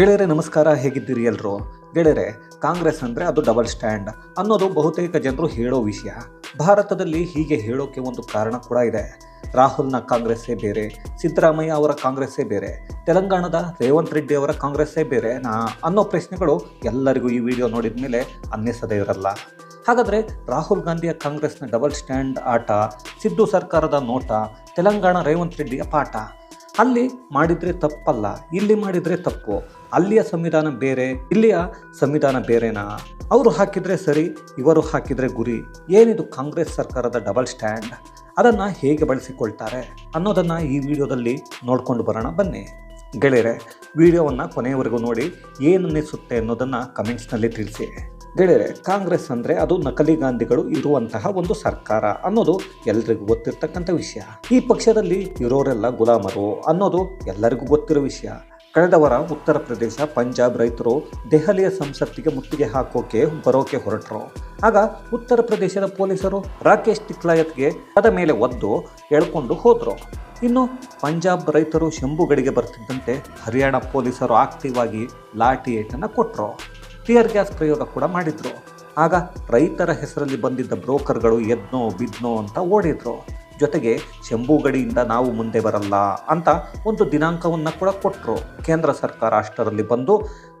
ಗೆಳೆಯರೆ, ನಮಸ್ಕಾರ, ಹೇಗಿದ್ದೀರಿ ಎಲ್ಲರೂ ಗೆಳೆಯರೆ, ಕಾಂಗ್ರೆಸ್ ಅಂದರೆ ಅದು ಡಬಲ್ ಸ್ಟ್ಯಾಂಡ್. ಅನ್ನೋದು ಬಹುತೇಕ ಜನರು ಹೇಳೋ ವಿಷಯ. ಭಾರತದಲ್ಲಿ ಹೀಗೆ ಹೇಳೋಕೆ ಒಂದು ಕಾರಣ ಕೂಡ ಇದೆ. ರಾಹುಲ್ನ ಕಾಂಗ್ರೆಸ್ಸೇ ಬೇರೆ, ಸಿದ್ದರಾಮಯ್ಯ ಅವರ ಕಾಂಗ್ರೆಸ್ಸೇ ಬೇರೆ, ತೆಲಂಗಾಣದ ರೇವಂತ್ ರೆಡ್ಡಿ ಅವರ ಕಾಂಗ್ರೆಸ್ಸೇ ಬೇರೆ ನಾ ಅನ್ನೋ ಪ್ರಶ್ನೆಗಳು ಎಲ್ಲರಿಗೂ ಈ ವಿಡಿಯೋ ನೋಡಿದ ಮೇಲೆ ಅನ್ನಿಸದೇ ಇರಲ್ಲ. ಹಾಗಾದರೆ ರಾಹುಲ್ ಗಾಂಧಿಯ ಕಾಂಗ್ರೆಸ್ನ ಡಬಲ್ ಸ್ಟ್ಯಾಂಡ್ ಆಟ, ಸಿದ್ದು ಸರ್ಕಾರದ ನೋಟ, ತೆಲಂಗಾಣ ರೇವಂತ್ ರೆಡ್ಡಿಯ ಪಾಠ ಅಲ್ಲಿ ಮಾಡಿದರೆ ತಪ್ಪಲ್ಲ, ಇಲ್ಲಿ ಮಾಡಿದರೆ ತಪ್ಪು. ಅಲ್ಲಿಯ ಸಂವಿಧಾನ ಬೇರೆ, ಇಲ್ಲಿಯ ಸಂವಿಧಾನ ಬೇರೆನಾ? ಅವರು ಹಾಕಿದರೆ ಸರಿ, ಇವರು ಹಾಕಿದರೆ ಗುರಿ. ಏನಿದು ಕಾಂಗ್ರೆಸ್ ಸರ್ಕಾರದ ಡಬಲ್ ಸ್ಟ್ಯಾಂಡ್? ಅದನ್ನು ಹೇಗೆ ಬಳಸಿಕೊಳ್ತಾರೆ ಅನ್ನೋದನ್ನು ಈ ವಿಡಿಯೋದಲ್ಲಿ ನೋಡ್ಕೊಂಡು ಬರೋಣ, ಬನ್ನಿ. ಗೆಳೆಯರೆ, ವಿಡಿಯೋವನ್ನು ಕೊನೆಯವರೆಗೂ ನೋಡಿ, ಏನು ಅನ್ನಿಸುತ್ತೆ ಅನ್ನೋದನ್ನು ಕಮೆಂಟ್ಸ್ನಲ್ಲಿ ತಿಳಿಸಿ. ಗೆಳೆಯರೆ, ಕಾಂಗ್ರೆಸ್ ಅಂದರೆ ಅದು ನಕಲಿ ಗಾಂಧಿಗಳು ಇರುವಂತಹ ಒಂದು ಸರ್ಕಾರ ಅನ್ನೋದು ಎಲ್ರಿಗೂ ಗೊತ್ತಿರ್ತಕ್ಕಂಥ ವಿಷಯ. ಈ ಪಕ್ಷದಲ್ಲಿ ಇರೋರೆಲ್ಲ ಗುಲಾಮರು ಅನ್ನೋದು ಎಲ್ಲರಿಗೂ ಗೊತ್ತಿರೋ ವಿಷಯ. ಕಳೆದ ವಾರ ಉತ್ತರ ಪ್ರದೇಶ ಪಂಜಾಬ್ ರೈತರು ದೆಹಲಿಯ ಸಂಸತ್ತಿಗೆ ಮುತ್ತಿಗೆ ಹಾಕೋಕೆ, ಬರೋಕೆ ಹೊರಟರು. ಆಗ ಉತ್ತರ ಪ್ರದೇಶದ ಪೊಲೀಸರು ರಾಕೇಶ್ ಟಿಕ್ಲಾಯತ್ಗೆ ಅದ ಮೇಲೆ ಒದ್ದು ಎಳ್ಕೊಂಡು ಹೋದರು. ಇನ್ನು ಪಂಜಾಬ್ ರೈತರು ಶಂಭುಗಡಿಗೆ ಬರ್ತಿದ್ದಂತೆ ಹರಿಯಾಣ ಪೊಲೀಸರು ಆಕ್ಟಿವ್ ಆಗಿ ಲಾಠಿ ಏಟನ್ನು ಕೊಟ್ಟರು ಟಿಯರ್ ಗ್ಯಾಸ್ ಪ್ರಯೋಗ ಕೂಡ ಮಾಡಿದರು. ಆಗ ರೈತರ ಹೆಸರಲ್ಲಿ ಬಂದಿದ್ದ ಬ್ರೋಕರ್ಗಳು ಎದ್ನೋ ಬಿದ್ನೋ ಅಂತ ಓಡಿದ್ರು. ಜೊತೆಗೆ ಶಂಭುಗಡಿಯಿಂದ ನಾವು ಮುಂದೆ ಬರಲ್ಲ ಅಂತ ಒಂದು ದಿನಾಂಕವನ್ನು ಕೂಡ ಕೊಟ್ಟರು ಕೇಂದ್ರ ಸರ್ಕಾರ ಅಷ್ಟರಲ್ಲಿ ಬಂದು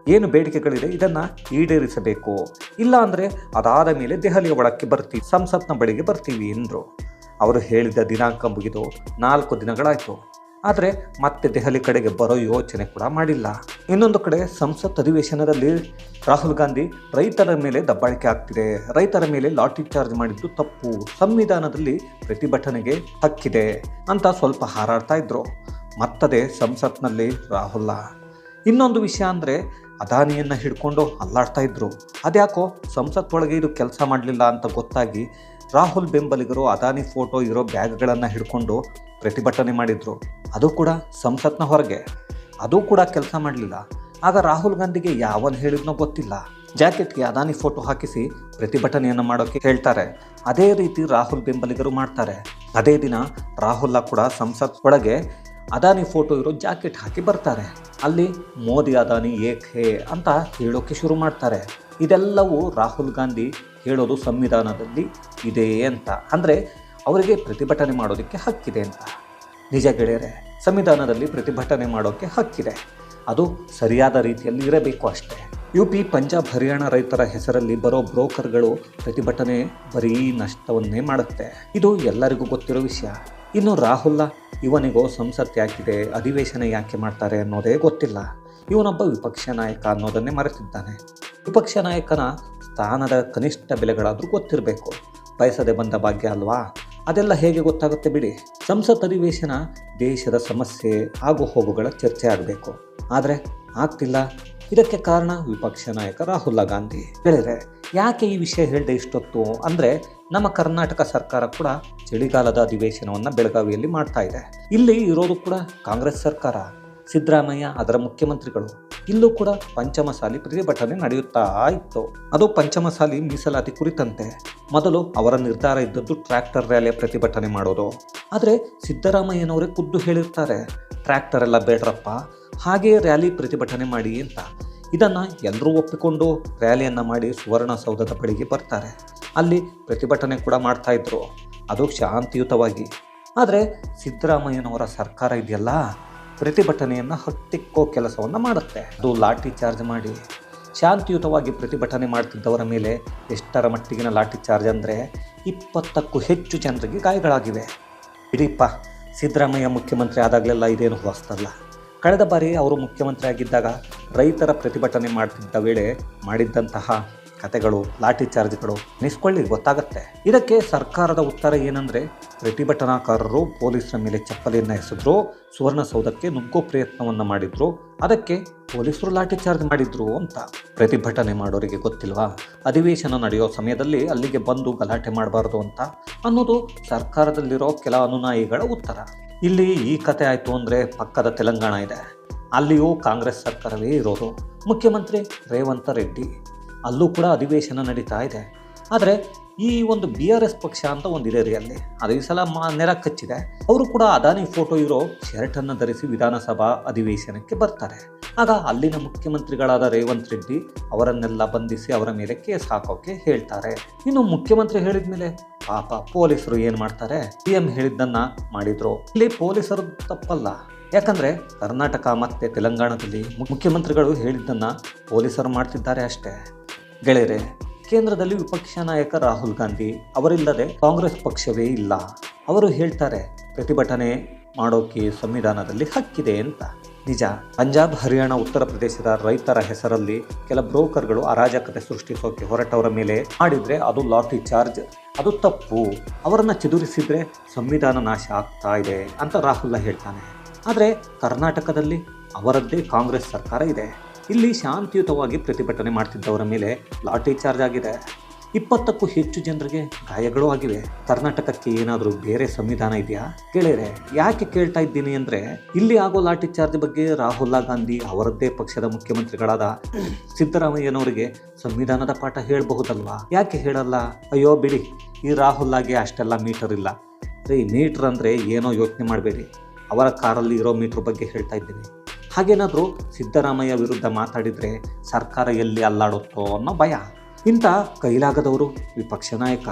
ಏನು ಬೇಡಿಕೆಗಳಿದೆ ಇದನ್ನು ಈಡೇರಿಸಬೇಕು. ಇಲ್ಲ ಅಂದರೆ ಅದಾದ ಮೇಲೆ ದೆಹಲಿಯ ಒಳಕ್ಕೆ ಬರ್ತೀವಿ, ಸಂಸತ್ನ ಬಳಿಗೆ ಬರ್ತೀವಿ ಎಂದರು. ಅವರು ಹೇಳಿದ ದಿನಾಂಕ ಮುಗಿದು ನಾಲ್ಕು ದಿನಗಳಾಯಿತು. ಆದರೆ ಮತ್ತೆ ದೆಹಲಿ ಕಡೆಗೆ ಬರೋ ಯೋಚನೆ ಕೂಡ ಮಾಡಿಲ್ಲ. ಇನ್ನೊಂದು ಕಡೆ ಸಂಸತ್ ಅಧಿವೇಶನದಲ್ಲಿ ರಾಹುಲ್ ಗಾಂಧಿ ರೈತರ ಮೇಲೆ ದಬ್ಬಾಳಿಕೆ ಆಗ್ತಿದೆ. ರೈತರ ಮೇಲೆ ಲಾಟ್ರಿ ಚಾರ್ಜ್ ಮಾಡಿದ್ದು ತಪ್ಪು. ಸಂವಿಧಾನದಲ್ಲಿ ಪ್ರತಿಭಟನೆಗೆ ಹಕ್ಕಿದೆ ಅಂತ ಸ್ವಲ್ಪ ಹಾರಾಡ್ತಾ ಇದ್ರು. ಮತ್ತದೆ ಸಂಸತ್ನಲ್ಲಿ ರಾಹುಲ್ ಇನ್ನೊಂದು ವಿಷಯ ಅಂದರೆ ಅದಾನಿಯನ್ನು ಹಿಡ್ಕೊಂಡು ಅಲ್ಲಾಡ್ತಾ ಇದ್ರು. ಅದ್ಯಾಕೋ ಸಂಸತ್ ಒಳಗೆ ಇದು ಕೆಲಸ ಮಾಡಲಿಲ್ಲ ಅಂತ ಗೊತ್ತಾಗಿ ರಾಹುಲ್ ಬೆಂಬಲಿಗರು ಅದಾನಿ ಫೋಟೋ ಇರೋ ಬ್ಯಾಗ್ಗಳನ್ನು ಹಿಡ್ಕೊಂಡು ಪ್ರತಿಭಟನೆ ಮಾಡಿದರು. ಅದು ಕೂಡ ಸಂಸತ್ನ ಹೊರಗೆ. ಅದು ಕೂಡ ಕೆಲಸ ಮಾಡಲಿಲ್ಲ. ಆಗ ರಾಹುಲ್ ಗಾಂಧಿಗೆ ಯಾವನ್ ಹೇಳಿದ್ನೋ ಗೊತ್ತಿಲ್ಲ. ಜಾಕೆಟ್ಗೆ ಅದಾನಿ ಫೋಟೋ ಹಾಕಿಸಿ ಪ್ರತಿಭಟನೆಯನ್ನು ಮಾಡೋಕ್ಕೆ ಹೇಳ್ತಾರೆ. ಅದೇ ರೀತಿ ರಾಹುಲ್ ಬೆಂಬಲಿಗರು ಮಾಡ್ತಾರೆ. ಅದೇ ದಿನ ರಾಹುಲ್ಲ ಕೂಡ ಸಂಸತ್ ಒಳಗೆ ಅದಾನಿ ಫೋಟೋ ಇರೋ ಜಾಕೆಟ್ ಹಾಕಿ ಬರ್ತಾರೆ. ಅಲ್ಲಿ ಮೋದಿ ಅದಾನಿ ಏಕ್ ಹೇ ಅಂತ ಹೇಳೋಕೆ ಶುರು ಮಾಡ್ತಾರೆ. ಇದೆಲ್ಲವೂ ರಾಹುಲ್ ಗಾಂಧಿ ಹೇಳೋದು ಸಂವಿಧಾನದಲ್ಲಿ ಇದೆ ಅಂತ. ಅಂದರೆ ಅವರಿಗೆ ಪ್ರತಿಭಟನೆ ಮಾಡೋದಕ್ಕೆ ಹಕ್ಕಿದೆ ಅಂತ. ನಿಜ ಗೆಳೆಯರೆ, ಸಂವಿಧಾನದಲ್ಲಿ ಪ್ರತಿಭಟನೆ ಮಾಡೋಕ್ಕೆ ಹಕ್ಕಿದೆ. ಅದು ಸರಿಯಾದ ರೀತಿಯಲ್ಲಿ ಇರಬೇಕು ಅಷ್ಟೇ. ಯು ಪಿ ಪಂಜಾಬ್ ಹರಿಯಾಣ ರೈತರ ಹೆಸರಲ್ಲಿ ಬರೋ ಬ್ರೋಕರ್ಗಳು ಪ್ರತಿಭಟನೆ ಬರೀ ನಷ್ಟವನ್ನೇ ಮಾಡುತ್ತೆ. ಇದು ಎಲ್ಲರಿಗೂ ಗೊತ್ತಿರೋ ವಿಷಯ. ಇನ್ನು ರಾಹುಲ್ ಇವನಿಗೋ ಸಂಸತ್ ಯಾಕಿದೆ, ಅಧಿವೇಶನ ಯಾಕೆ ಮಾಡ್ತಾರೆ ಅನ್ನೋದೇ ಗೊತ್ತಿಲ್ಲ. ಇವನೊಬ್ಬ ವಿಪಕ್ಷ ನಾಯಕ ಅನ್ನೋದನ್ನೇ ಮರೆತಿದ್ದಾನೆ. ವಿಪಕ್ಷ ನಾಯಕನ ಸ್ಥಾನದ ಕನಿಷ್ಠ ಬೆಲೆಗಳಾದರೂ ಗೊತ್ತಿರಬೇಕು. ಬಯಸದೆ ಬಂದ ಭಾಗ್ಯ ಅಲ್ವಾ? ಅದೆಲ್ಲ ಹೇಗೆ ಗೊತ್ತಾಗುತ್ತೆ ಬಿಡಿ. ಸಂಸತ್ ಅಧಿವೇಶನ ದೇಶದ ಸಮಸ್ಯೆ ಆಗು ಹೋಗುಗಳ ಚರ್ಚೆ ಆಗಬೇಕು. ಆದರೆ ಆಗ್ತಿಲ್ಲ. ಇದಕ್ಕೆ ಕಾರಣ ವಿಪಕ್ಷ ನಾಯಕ ರಾಹುಲ್ ಗಾಂಧಿ. ಹೇಳಿದರೆ ಯಾಕೆ ಈ ವಿಷಯ ಹೇಳಿದೆ ಇಷ್ಟೊತ್ತು? ಅಂದರೆ ನಮ್ಮ ಕರ್ನಾಟಕ ಸರ್ಕಾರ ಕೂಡ ಚಳಿಗಾಲದ ಅಧಿವೇಶನವನ್ನು ಬೆಳಗಾವಿಯಲ್ಲಿ ಮಾಡ್ತಾ ಇದೆ. ಇಲ್ಲಿ ಇರೋದು ಕೂಡ ಕಾಂಗ್ರೆಸ್ ಸರ್ಕಾರ. ಸಿದ್ದರಾಮಯ್ಯ, ಅದರ ಮುಖ್ಯಮಂತ್ರಿಗಳು ಇಲ್ಲೂ ಕೂಡ ಪಂಚಮಸಾಲಿ ಪ್ರತಿಭಟನೆ ನಡೆಯುತ್ತಾ ಇತ್ತು. ಅದು ಪಂಚಮಸಾಲಿ ಮೀಸಲಾತಿ ಕುರಿತಂತೆ. ಮೊದಲು ಅವರ ನಿರ್ಧಾರ ಇದ್ದದ್ದು ಟ್ರ್ಯಾಕ್ಟರ್ ರ್ಯಾಲಿಯ ಪ್ರತಿಭಟನೆ ಮಾಡೋದು. ಆದರೆ ಸಿದ್ದರಾಮಯ್ಯನವರೇ ಖುದ್ದು ಹೇಳಿರ್ತಾರೆ, ಟ್ರ್ಯಾಕ್ಟರ್ ಎಲ್ಲ ಬೇಡ್ರಪ್ಪ, ಹಾಗೇ ರ್ಯಾಲಿ ಪ್ರತಿಭಟನೆ ಮಾಡಿ ಅಂತ. ಇದನ್ನು ಎಲ್ಲರೂ ಒಪ್ಪಿಕೊಂಡು ರ್ಯಾಲಿಯನ್ನು ಮಾಡಿ ಸುವರ್ಣಸೌಧದ ಬಳಿಗೆ ಬರ್ತಾರೆ. ಅಲ್ಲಿ ಪ್ರತಿಭಟನೆ ಕೂಡ ಮಾಡ್ತಾ ಇದ್ರು. ಅದು ಶಾಂತಿಯುತವಾಗಿ. ಆದರೆ ಸಿದ್ದರಾಮಯ್ಯನವರ ಸರ್ಕಾರ ಇದೆಯಲ್ಲ? ಪ್ರತಿಭಟನೆಯನ್ನು ಹತ್ತಿಕ್ಕೋ ಕೆಲಸವನ್ನು ಮಾಡುತ್ತೆ. ಅದು ಲಾಠಿ ಚಾರ್ಜ್ ಮಾಡಿ ಶಾಂತಿಯುತವಾಗಿ ಪ್ರತಿಭಟನೆ ಮಾಡ್ತಿದ್ದವರ ಮೇಲೆ ಎಷ್ಟರ ಮಟ್ಟಿಗಿನ ಲಾಠಿ ಚಾರ್ಜ್ ಅಂದರೆ ಇಪ್ಪತ್ತಕ್ಕೂ ಹೆಚ್ಚು ಜನರಿಗೆ ಗಾಯಗಳಾಗಿವೆ. ಇಡೀಪ್ಪ ಸಿದ್ದರಾಮಯ್ಯ ಮುಖ್ಯಮಂತ್ರಿ ಆದಾಗಲೆಲ್ಲ ಇದೇನು ಹೊಸ್ತಲ್ಲ ಕಳೆದ ಬಾರಿ ಅವರು ಮುಖ್ಯಮಂತ್ರಿ ಆಗಿದ್ದಾಗ ರೈತರ ಪ್ರತಿಭಟನೆ ಮಾಡ್ತಿದ್ದ ವೇಳೆ ಮಾಡಿದ್ದಂತಹ ಕತೆಗಳು, ಲಾಠಿ ಚಾರ್ಜ್ಗಳು ನಿಸ್ಕೊಳ್ಳಿ ಗೊತ್ತಾಗುತ್ತೆ. ಇದಕ್ಕೆ ಸರ್ಕಾರದ ಉತ್ತರ ಏನಂದ್ರೆ ಪ್ರತಿಭಟನಾಕಾರರು ಪೊಲೀಸರ ಮೇಲೆ ಚಪ್ಪಲಿಯನ್ನು ಎಸೆದ್ರು, ಸುವರ್ಣಸೌಧಕ್ಕೆ ನುಗ್ಗೋ ಪ್ರಯತ್ನವನ್ನು ಮಾಡಿದ್ರು, ಅದಕ್ಕೆ ಪೊಲೀಸರು ಲಾಠಿ ಚಾರ್ಜ್ ಮಾಡಿದ್ರು ಅಂತ. ಪ್ರತಿಭಟನೆ ಮಾಡೋರಿಗೆ ಗೊತ್ತಿಲ್ವಾ? ಅಧಿವೇಶನ ನಡೆಯೋ ಸಮಯದಲ್ಲಿ ಅಲ್ಲಿಗೆ ಬಂದು ಗಲಾಟೆ ಮಾಡಬಾರ್ದು ಅಂತ ಅನ್ನೋದು ಸರ್ಕಾರದಲ್ಲಿರೋ ಕೆಲ ಅನುನಾಯಿಗಳ ಉತ್ತರ. ಇಲ್ಲಿ ಈ ಕತೆ ಆಯಿತು ಅಂದರೆ ಪಕ್ಕದ ತೆಲಂಗಾಣ ಇದೆ. ಅಲ್ಲಿಯೂ ಕಾಂಗ್ರೆಸ್ ಸರ್ಕಾರವೇ ಇರೋದು. ಮುಖ್ಯಮಂತ್ರಿ ರೇವಂತ ರೆಡ್ಡಿ ಅಲ್ಲೂ ಕೂಡ ಅಧಿವೇಶನ ನಡೀತಾ ಇದೆ. ಆದರೆ ಈ ಒಂದು ಬಿ ಆರ್ ಎಸ್ ಪಕ್ಷ ಅಂತ ಒಂದಿದೆ ರೀ ಅಲ್ಲಿ. ಅದು ಈ ಸಲ ಮಾ ನೆಲ ಕಚ್ಚಿದೆ. ಅವರು ಕೂಡ ಅದಾನಿ ಫೋಟೋ ಇರೋ ಶರ್ಟನ್ನು ಧರಿಸಿ ವಿಧಾನಸಭಾ ಅಧಿವೇಶನಕ್ಕೆ ಬರ್ತಾರೆ. ಆಗ ಅಲ್ಲಿನ ಮುಖ್ಯಮಂತ್ರಿಗಳಾದ ರೇವಂತ್ ರೆಡ್ಡಿ ಅವರನ್ನೆಲ್ಲ ಬಂಧಿಸಿ ಅವರ ಮೇಲೆ ಕೇಸ್ ಹಾಕೋಕೆ ಹೇಳ್ತಾರೆ. ಇನ್ನು ಮುಖ್ಯಮಂತ್ರಿ ಹೇಳಿದ ಮೇಲೆ ಪಾಪ ಪೊಲೀಸರು ಏನು ಮಾಡ್ತಾರೆ? ಪಿ ಎಂ ಹೇಳಿದ್ದನ್ನು ಮಾಡಿದ್ರು. ಇಲ್ಲಿ ಪೊಲೀಸರು ತಪ್ಪಲ್ಲ. ಯಾಕಂದ್ರೆ ಕರ್ನಾಟಕ ಮತ್ತು ತೆಲಂಗಾಣದಲ್ಲಿ ಮುಖ್ಯಮಂತ್ರಿಗಳು ಹೇಳಿದ್ದನ್ನು ಪೊಲೀಸರು ಮಾಡ್ತಿದ್ದಾರೆ ಅಷ್ಟೇ. ಗೆಳೆಯರೆ, ಕೇಂದ್ರದಲ್ಲಿ ವಿಪಕ್ಷ ನಾಯಕ ರಾಹುಲ್ ಗಾಂಧಿ ಅವರಿಲ್ಲದೆ ಕಾಂಗ್ರೆಸ್ ಪಕ್ಷವೇ ಇಲ್ಲ. ಅವರು ಹೇಳ್ತಾರೆ, ಪ್ರತಿಭಟನೆ ಮಾಡೋಕೆ ಸಂವಿಧಾನದಲ್ಲಿ ಹಕ್ಕಿದೆ ಅಂತ. ನಿಜ, ಪಂಜಾಬ್, ಹರಿಯಾಣ, ಉತ್ತರ ಪ್ರದೇಶದ ರೈತರ ಹೆಸರಲ್ಲಿ ಕೆಲ ಬ್ರೋಕರ್ಗಳು ಅರಾಜಕತೆ ಸೃಷ್ಟಿಸೋಕೆ ಹೊರಟವರ ಮೇಲೆ ಮಾಡಿದರೆ ಅದು ಲಾಟಿ ಚಾರ್ಜ್, ಅದು ತಪ್ಪು. ಅವರನ್ನು ಚದುರಿಸಿದರೆ ಸಂವಿಧಾನ ನಾಶ ಆಗ್ತಾ ಇದೆ ಅಂತ ರಾಹುಲ್ ಹೇಳ್ತಾನೆ. ಆದರೆ ಕರ್ನಾಟಕದಲ್ಲಿ ಅವರದ್ದೇ ಕಾಂಗ್ರೆಸ್ ಸರ್ಕಾರ ಇದೆ. ಇಲ್ಲಿ ಶಾಂತಿಯುತವಾಗಿ ಪ್ರತಿಭಟನೆ ಮಾಡ್ತಿದ್ದವರ ಮೇಲೆ ಲಾಠಿ ಚಾರ್ಜ್ ಆಗಿದೆ. ಇಪ್ಪತ್ತಕ್ಕೂ ಹೆಚ್ಚು ಜನರಿಗೆ ಗಾಯಗಳು ಆಗಿವೆ. ಕರ್ನಾಟಕಕ್ಕೆ ಏನಾದರೂ ಬೇರೆ ಸಂವಿಧಾನ ಇದೆಯಾ? ಕೇಳಿದ್ರೆ, ಯಾಕೆ ಕೇಳ್ತಾ ಇದ್ದೀನಿ ಅಂದರೆ, ಇಲ್ಲಿ ಆಗೋ ಲಾಠಿ ಚಾರ್ಜ್ ಬಗ್ಗೆ ರಾಹುಲ್ ಗಾಂಧಿ ಅವರದ್ದೇ ಪಕ್ಷದ ಮುಖ್ಯಮಂತ್ರಿಗಳಾದ ಸಿದ್ದರಾಮಯ್ಯನವರಿಗೆ ಸಂವಿಧಾನದ ಪಾಠ ಹೇಳಬಹುದಲ್ವಾ? ಯಾಕೆ ಹೇಳಲ್ಲ? ಅಯ್ಯೋ, ಬಿಡಿ. ಈ ರಾಹುಲ್ಗೆ ಅಷ್ಟೆಲ್ಲ ಮೀಟರ್ ಇಲ್ಲ. ಈ ಮೀಟರ್ ಅಂದರೆ ಏನೋ ಯೋಚನೆ ಮಾಡಬೇಡಿ. ಅವರ ಕಾರಲ್ಲಿ ಇರೋ ಮೀಟ್ರ್ ಬಗ್ಗೆ ಹೇಳ್ತಾ ಇದ್ದೀನಿ. ಹಾಗೇನಾದರೂ ಸಿದ್ದರಾಮಯ್ಯ ವಿರುದ್ಧ ಮಾತಾಡಿದರೆ ಸರ್ಕಾರ ಎಲ್ಲಿ ಅಲ್ಲಾಡುತ್ತೋ ಅನ್ನೋ ಭಯ. ಇಂಥ ಕೈಲಾಗದವರು ವಿಪಕ್ಷ ನಾಯಕ.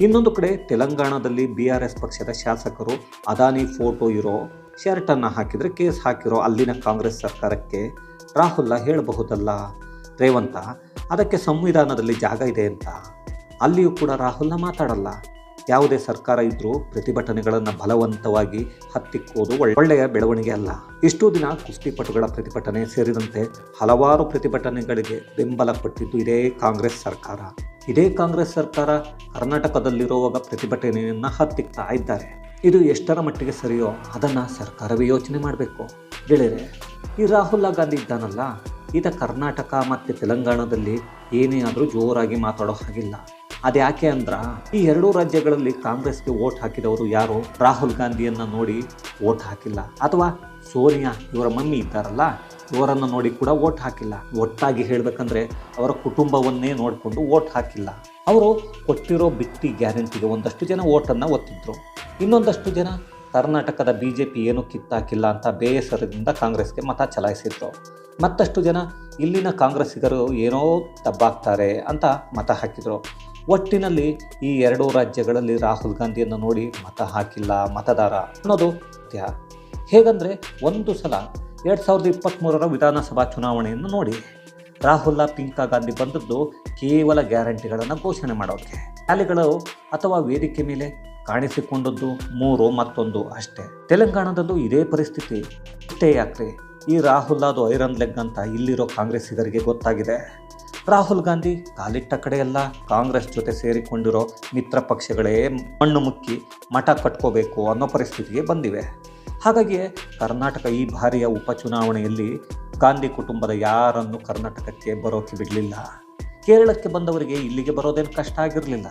ಇನ್ನೊಂದು ಕಡೆ ತೆಲಂಗಾಣದಲ್ಲಿ ಬಿ ಆರ್ ಎಸ್ ಪಕ್ಷದ ಶಾಸಕರು ಅದಾನಿ ಫೋಟೋ ಇರೋ, ಶರ್ಟನ್ನು ಹಾಕಿದರೆ ಕೇಸ್ ಹಾಕಿರೋ ಅಲ್ಲಿನ ಕಾಂಗ್ರೆಸ್ ಸರ್ಕಾರಕ್ಕೆ ರಾಹುಲ್ಲ ಹೇಳಬಹುದಲ್ಲ? ರೇವಂತ, ಅದಕ್ಕೆ ಸಂವಿಧಾನದಲ್ಲಿ ಜಾಗ ಇದೆ ಅಂತ. ಅಲ್ಲಿಯೂ ಕೂಡ ರಾಹುಲ್ನ ಮಾತಾಡಲ್ಲ. ಯಾವುದೇ ಸರ್ಕಾರ ಇದ್ರೂ ಪ್ರತಿಭಟನೆಗಳನ್ನು ಬಲವಂತವಾಗಿ ಹತ್ತಿಕ್ಕೋದು ಒಳ್ಳೆ- ಒಳ್ಳೆಯ ಬೆಳವಣಿಗೆ ಅಲ್ಲ. ಇಷ್ಟು ದಿನ ಕುಸ್ತಿಪಟುಗಳ ಪ್ರತಿಭಟನೆ ಸೇರಿದಂತೆ ಹಲವಾರು ಪ್ರತಿಭಟನೆಗಳಿಗೆ ಬೆಂಬಲ ಕೊಟ್ಟಿದ್ದು ಇದೇ ಕಾಂಗ್ರೆಸ್ ಸರ್ಕಾರ. ಇದೇ ಕಾಂಗ್ರೆಸ್ ಸರ್ಕಾರ ಕರ್ನಾಟಕದಲ್ಲಿರುವಾಗ ಪ್ರತಿಭಟನೆಯನ್ನು ಹತ್ತಿಕ್ತಾ ಇದ್ದಾರೆ. ಇದು ಎಷ್ಟರ ಮಟ್ಟಿಗೆ ಸರಿಯೋ ಅದನ್ನು ಸರ್ಕಾರವೇ ಯೋಚನೆ ಮಾಡಬೇಕು. ಗೆಳೆಯರೆ, ಈ ರಾಹುಲ್ ಗಾಂಧಿ ಇದ್ದಾನಲ್ಲ, ಈತ ಕರ್ನಾಟಕ ಮತ್ತು ತೆಲಂಗಾಣದಲ್ಲಿ ಏನೇ ಆದರೂ ಜೋರಾಗಿ ಮಾತಾಡೋ ಹಾಗಿಲ್ಲ. ಅದ್ಯಾಕೆ ಅಂದ್ರೆ ಈ ಎರಡೂ ರಾಜ್ಯಗಳಲ್ಲಿ ಕಾಂಗ್ರೆಸ್ಗೆ ವೋಟ್ ಹಾಕಿದವರು ಯಾರು? ರಾಹುಲ್ ಗಾಂಧಿಯನ್ನ ನೋಡಿ ವೋಟ್ ಹಾಕಿಲ್ಲ. ಅಥವಾ ಸೋನಿಯಾ ಇವರ ಮಮ್ಮಿ ಇದ್ದಾರಲ್ಲ, ಇವರನ್ನು ನೋಡಿ ಕೂಡ ವೋಟ್ ಹಾಕಿಲ್ಲ. ಒಟ್ಟಾಗಿ ಹೇಳಬೇಕಂದ್ರೆ ಅವರ ಕುಟುಂಬವನ್ನೇ ನೋಡಿಕೊಂಡು ವೋಟ್ ಹಾಕಿಲ್ಲ. ಅವರು ಕೊಟ್ಟಿರೋ ಬಿಟ್ಟಿ ಗ್ಯಾರಂಟಿಗೆ ಒಂದಷ್ಟು ಜನ ವೋಟನ್ನು ಒತ್ತಿದ್ರು. ಇನ್ನೊಂದಷ್ಟು ಜನ ಕರ್ನಾಟಕದ ಬಿ ಜೆ ಪಿ ಏನೂ ಕಿತ್ತಾಕಿಲ್ಲ ಅಂತ ಬೇಸರದಿಂದ ಕಾಂಗ್ರೆಸ್ಗೆ ಮತ ಚಲಾಯಿಸಿದ್ರು. ಮತ್ತಷ್ಟು ಜನ ಇಲ್ಲಿನ ಕಾಂಗ್ರೆಸ್ಸಿಗರು ಏನೋ ತಬ್ಬಾಗ್ತಾರೆ ಅಂತ ಮತ ಹಾಕಿದರು. ಒಟ್ಟಿನಲ್ಲಿ ಈ ಎರಡೂ ರಾಜ್ಯಗಳಲ್ಲಿ ರಾಹುಲ್ ಗಾಂಧಿಯನ್ನು ನೋಡಿ ಮತ ಹಾಕಿಲ್ಲ ಮತದಾರ ಅನ್ನೋದು ಸತ್ಯ. ಹೇಗಂದರೆ ಒಂದು ಸಲ ಎರಡು ಸಾವಿರದ ಇಪ್ಪತ್ತ್ಮೂರರ ವಿಧಾನಸಭಾ ಚುನಾವಣೆಯನ್ನು ನೋಡಿ ರಾಹುಲ್ ಪಿಂಕಾ ಗಾಂಧಿ ಬಂದದ್ದು ಕೇವಲ ಗ್ಯಾರಂಟಿಗಳನ್ನು ಘೋಷಣೆ ಮಾಡೋಕ್ಕೆ ರ್ಯಾಲಿಗಳು ಅಥವಾ ವೇದಿಕೆ ಮೇಲೆ ಕಾಣಿಸಿಕೊಂಡದ್ದು ಮೂರು ಮತ್ತೊಂದು ಅಷ್ಟೇ. ತೆಲಂಗಾಣದಲ್ಲೂ ಇದೇ ಪರಿಸ್ಥಿತಿ. ಅಷ್ಟೇ ಯಾಕ್ರಿ? ಈ ರಾಹುಲ್ ಅದು ಐರನ್ ಲೆಗ್ ಅಂತ ಇಲ್ಲಿರೋ ಕಾಂಗ್ರೆಸ್ಸಿಗರಿಗೆ ಗೊತ್ತಾಗಿದೆ. ರಾಹುಲ್ ಗಾಂಧಿ ಕಾಲಿಟ್ಟ ಕಡೆಯೆಲ್ಲ ಕಾಂಗ್ರೆಸ್ ಜೊತೆ ಸೇರಿಕೊಂಡಿರೋ ಮಿತ್ರ ಪಕ್ಷಗಳೇ ಮಣ್ಣು ಮುಕ್ಕಿ ಮಠ ಕಟ್ಕೋಬೇಕು ಅನ್ನೋ ಪರಿಸ್ಥಿತಿಗೆ ಬಂದಿವೆ. ಹಾಗಾಗಿ ಕರ್ನಾಟಕ ಈ ಬಾರಿಯ ಉಪಚುನಾವಣೆಯಲ್ಲಿ ಗಾಂಧಿ ಕುಟುಂಬದ ಯಾರನ್ನು ಕರ್ನಾಟಕಕ್ಕೆ ಬರೋಕೆ ಬಿಡಲಿಲ್ಲ. ಕೇರಳಕ್ಕೆ ಬಂದವರಿಗೆ ಇಲ್ಲಿಗೆ ಬರೋದೇನು ಕಷ್ಟ ಆಗಿರಲಿಲ್ಲ.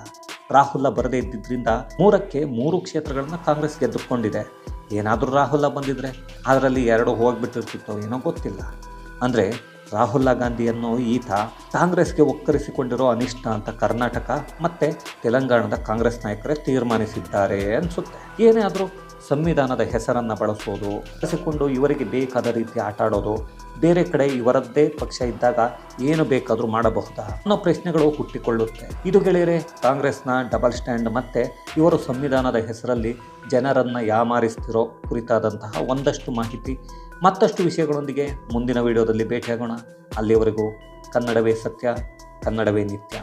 ರಾಹುಲ ಬರದೇ ಇದ್ದಿದ್ದರಿಂದ ಮೂರಕ್ಕೆ ಮೂರು ಕ್ಷೇತ್ರಗಳನ್ನು ಕಾಂಗ್ರೆಸ್ ಗೆದ್ದುಕೊಂಡಿದೆ. ಏನಾದರೂ ರಾಹುಲ ಬಂದಿದ್ರೆ ಅದರಲ್ಲಿ ಎರಡು ಹೋಗ್ಬಿಟ್ಟಿರ್ತಿತ್ತೋ ಏನೋ ಗೊತ್ತಿಲ್ಲ. ಅಂದರೆ ರಾಹುಲ್ ಗಾಂಧಿಯನ್ನು ಈತ ಕಾಂಗ್ರೆಸ್ಗೆ ಒಕ್ಕರಿಸಿಕೊಂಡಿರೋ ಅನಿಷ್ಟ ಅಂತ ಕರ್ನಾಟಕ ಮತ್ತು ತೆಲಂಗಾಣದ ಕಾಂಗ್ರೆಸ್ ನಾಯಕರೇ ತೀರ್ಮಾನಿಸಿದ್ದಾರೆ ಅನಿಸುತ್ತೆ. ಏನೇ ಆದರೂ ಸಂವಿಧಾನದ ಹೆಸರನ್ನು ಬಳಸೋದು ಬಳಸಿಕೊಂಡು ಇವರಿಗೆ ಬೇಕಾದ ರೀತಿ ಆಟ ಆಡೋದು, ಬೇರೆ ಕಡೆ ಇವರದ್ದೇ ಪಕ್ಷ ಇದ್ದಾಗ ಏನು ಬೇಕಾದರೂ ಮಾಡಬಹುದಾ ಅನ್ನೋ ಪ್ರಶ್ನೆಗಳು ಹುಟ್ಟಿಕೊಳ್ಳುತ್ತೆ. ಇದು ಗೆಳೆಯರೆ, ಕಾಂಗ್ರೆಸ್ನ ಡಬಲ್ ಸ್ಟ್ಯಾಂಡ್ ಮತ್ತೆ ಇವರು ಸಂವಿಧಾನದ ಹೆಸರಲ್ಲಿ ಜನರನ್ನು ಯಾಮಾರಿಸ್ತಿರೋ ಕುರಿತಾದಂತಹ ಒಂದಷ್ಟು ಮಾಹಿತಿ ಮತ್ತಷ್ಟು ವಿಷಯಗಳೊಂದಿಗೆ ಮುಂದಿನ ವಿಡಿಯೋದಲ್ಲಿ ಭೇಟಿಯಾಗೋಣ. ಅಲ್ಲಿಯವರೆಗೂ ಕನ್ನಡವೇ ಸತ್ಯ ಕನ್ನಡವೇ ನಿತ್ಯ.